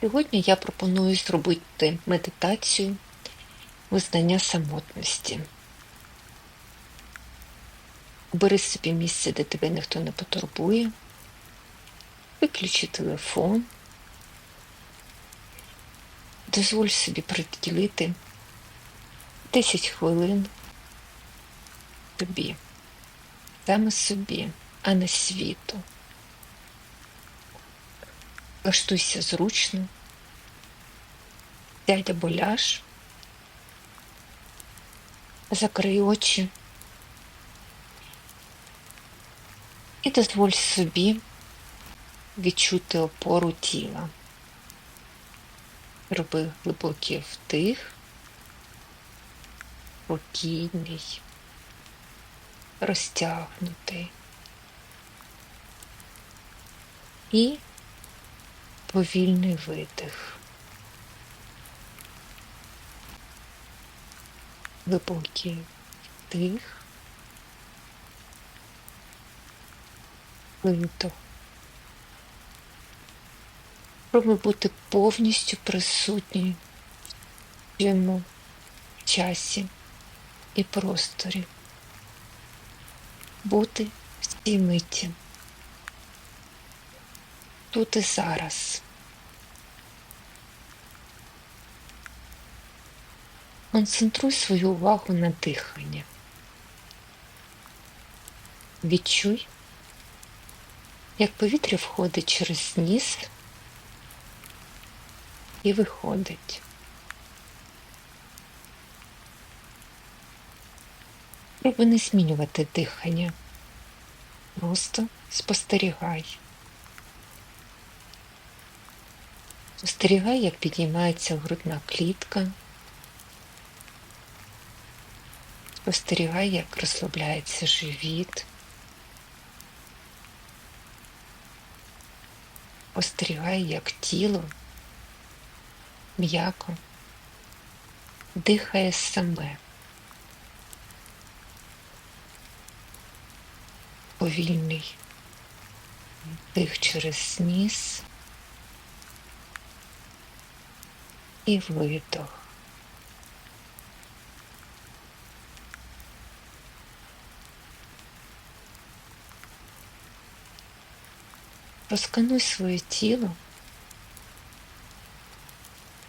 Сьогодні я пропоную зробити медитацію визнання самотності. Бери собі місце, де тебе ніхто не потурбує, виключи телефон, дозволь собі приділити 10 хвилин тобі, саме собі, а не світу. Влаштуйся зручно, сядь або закрий очі. І дозволь собі відчути опору тіла. Роби глибокий вдих, спокійний, розтягнутий. І повільний видих. Глибокий вдих. Видох. Спробуй бути повністю присутній в цьому часі і просторі. Бути в цій миті. Тут і зараз. Концентруй свою увагу на диханні. Відчуй, як повітря входить через ніс і виходить. Спробуй не змінювати дихання. Просто спостерігай. Спостерігай, як підіймається грудна клітка. Спостерігай, як розслабляється живіт. Спостерігай, як тіло м'яко дихає саме. Повільний дих через ніс і видох. Розкануй своє тіло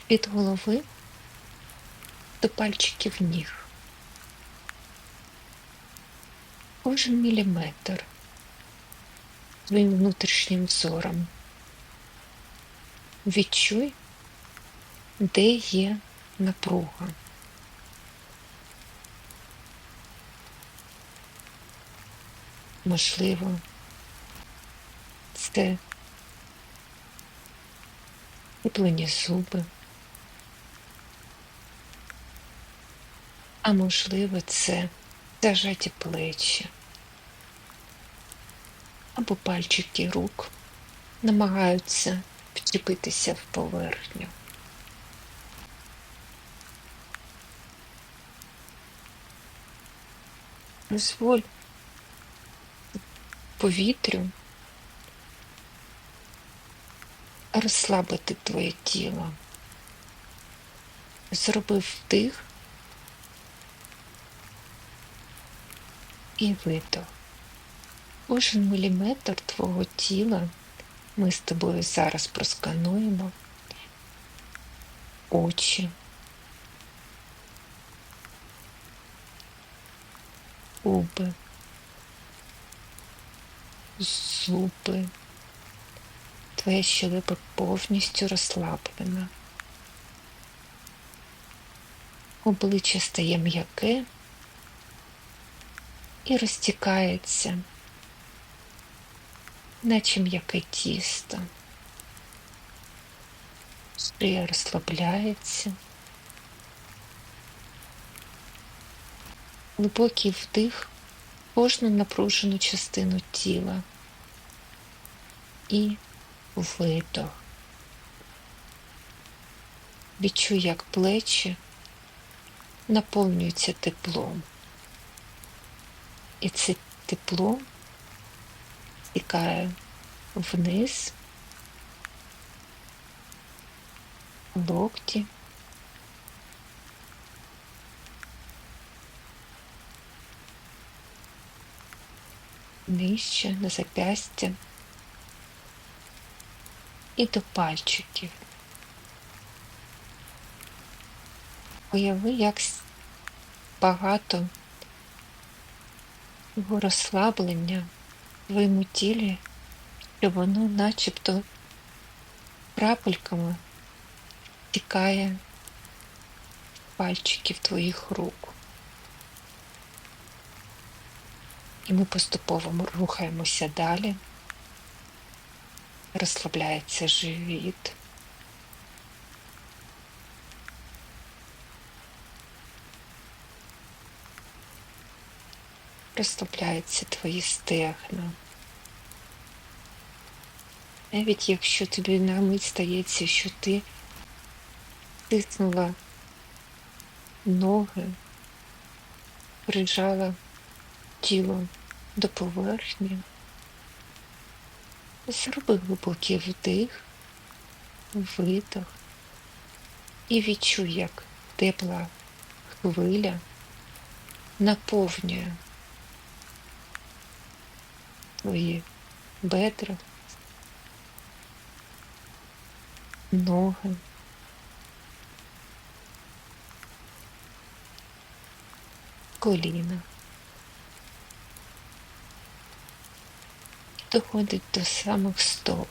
від голови до пальчиків ніг. Кожен міліметр своїм внутрішнім взором. Відчуй, де є напруга. Можливо, це виплені зуби, а можливо, це зажаті плечі. Або пальчики рук. Намагаються вчепитися в поверхню. Дозволь повітрю розслабити твоє тіло. Зробив вдих і видох. Кожен міліметр твого тіла ми з тобою зараз проскануємо очі, губи, зуби. Твоя щелепа повністю розслаблена. Обличчя стає м'яке і розтікається, наче м'яке тісто. Шия розслабляється. Глибокий вдих кожну напружену частину тіла і видох. Відчуй, як плечі наповнюються теплом. І це тепло стікає вниз локті. Нижче на запястя і до пальчиків. Уяви, як багато його розслаблення в твоєму тілі, що воно начебто крапельками тікає пальчиків твоїх рук. І ми поступово рухаємося далі. Розслабляється живіт. Розслабляються твої стегна. Навіть якщо тобі на мить стається, що ти стиснула ноги, прижала тіло до поверхні, зроби глибокий вдих, видох і відчуй, як тепла хвиля наповнює твої бедра, ноги. Коліна. Доходить до самих стоп.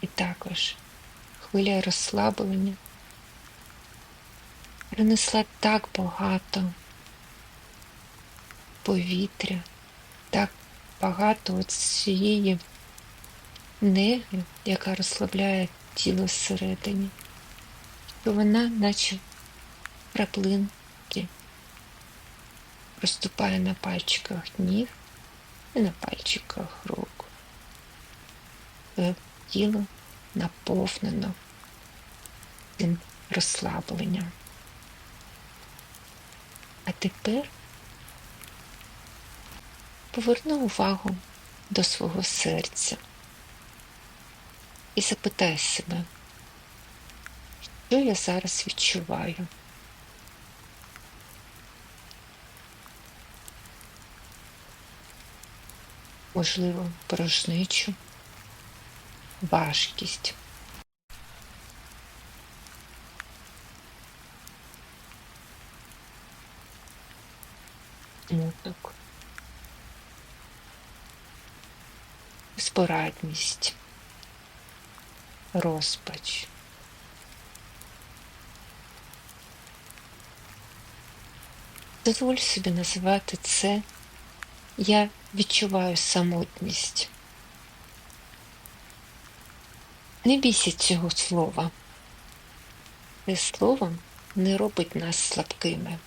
І також хвиля розслаблення принесла так багато повітря, так багато от цієї неги, яка розслабляє тіло всередині, що вона, наче краплинки, проступає на пальчиках ніг і на пальчиках рук. Тіло наповнено цим розслабленням. А тепер поверни увагу до свого серця і запитай себе, що я зараз відчуваю. Можливо, порожничу, важкість. Смуток. Безпорадність, розпач. Дозволь собі називати це Я відчуваю самотність. Не бійся цього слова. Це слово не робить нас слабкими.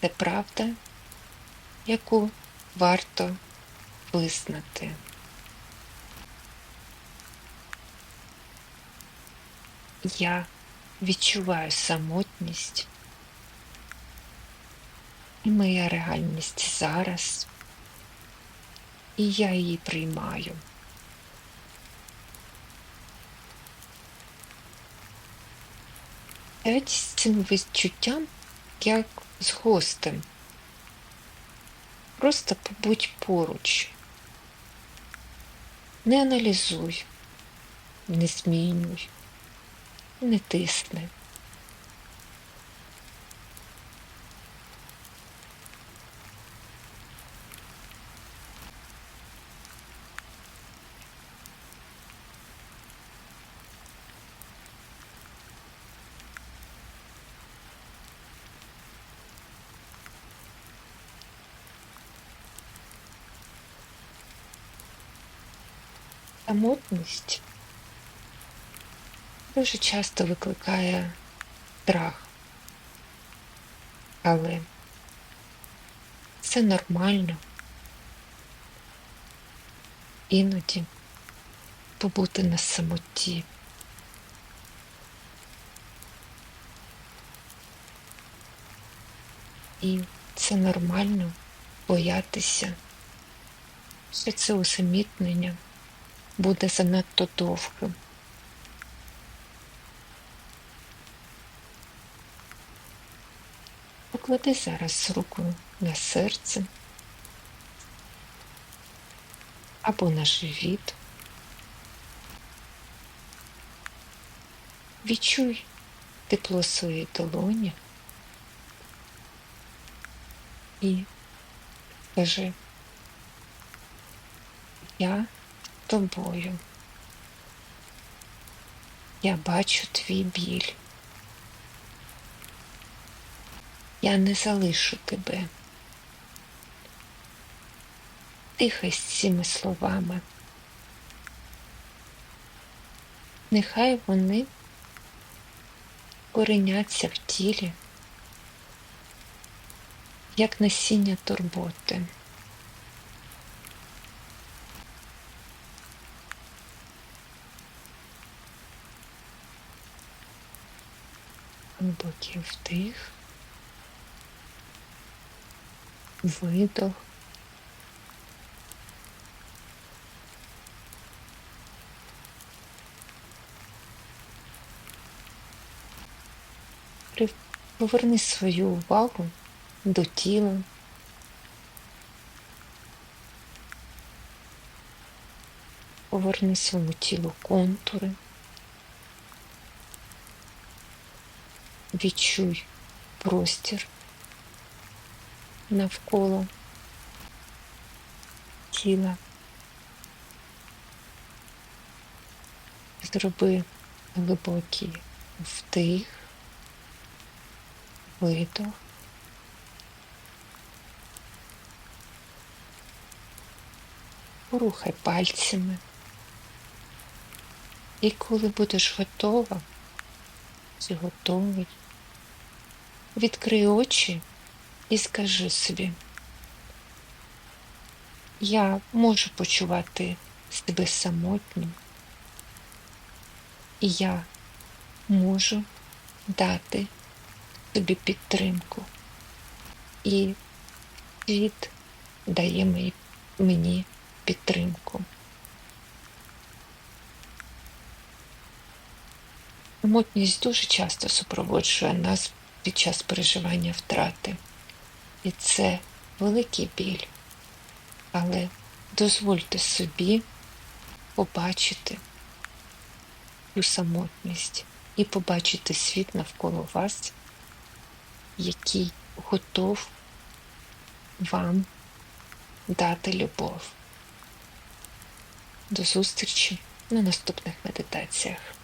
Це правда, яку варто визнати. Я відчуваю самотність, і моя реальність зараз, і я її приймаю. Навіть з цим відчуттям, як з гостем. Просто побудь поруч. Не аналізуй, не змінюй, не тисни. Самотність дуже часто викликає страх. Але це нормально. Іноді побути на самоті. І це нормально боятися, що це усамітнення буде занадто довгим. Поклади зараз руку на серце або на живіт. Відчуй тепло своєї долоні і скажи, я тобою. Я бачу твій біль. Я не залишу тебе. Дихай з цими словами. Нехай вони кореняться в тілі, як насіння турботи. Глибокий вдих, видох. Поверни свою увагу до тіла. Поверни своєму тілу контури. Відчуй простір навколо тіла. Зроби глибокий вдих, видох. Порухай пальцями. І коли будеш готова, чи готовий, відкрий очі і скажи собі, я можу почувати себе самотнім, і я можу дати тобі підтримку. І світ дає мені підтримку. Самотність дуже часто супроводжує нас під час переживання втрати. І це великий біль. Але дозвольте собі побачити цю самотність і побачити світ навколо вас, який готов вам дати любов. До зустрічі на наступних медитаціях.